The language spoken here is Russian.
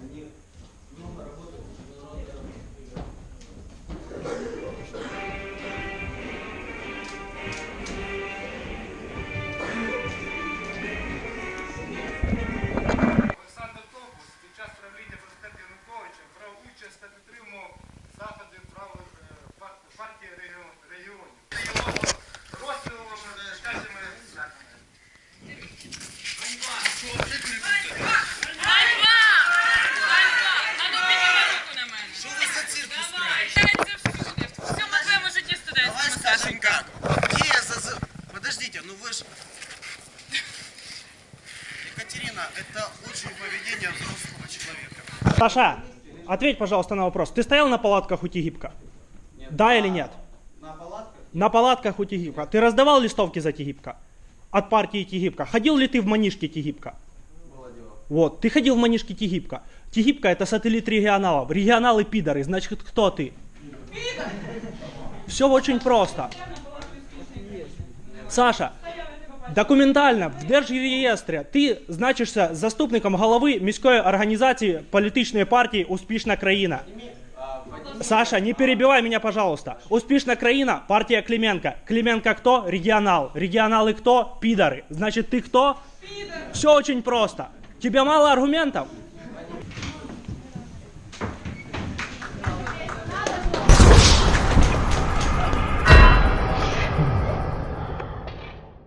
Они много работают в международной работе. Олександр Тобус під час правління президента Януковича брав участь та підтримував Давай скажем как. Где я заз... Подождите, ну вы ж... Екатерина, это лучшее поведение взрослого человека. Саша, ответь, пожалуйста, на вопрос. Ты стоял на палатках у Тигибка? Нет, Да а или нет? На палатках? На палатках у Тигибка. Ты раздавал листовки за Тигибка? От партии Тигибка. Ходил ли ты в манишке Тигибка? Вот, ты ходил в манишке Тигибка. Тигибка это сателлит регионалов. Регионалы пидоры. Значит, кто ты? Все очень просто. Саша, документально в Держреєстрі ти значишся заступником голови міської організації політичної партії Успішна країна. Саша, не перебивай меня, пожалуйста. Успешная краина, партия Клименко. Клименко кто? Регионал. Регионалы кто? Пидоры. Значит, ты кто? Все очень просто. Тебе мало аргументов?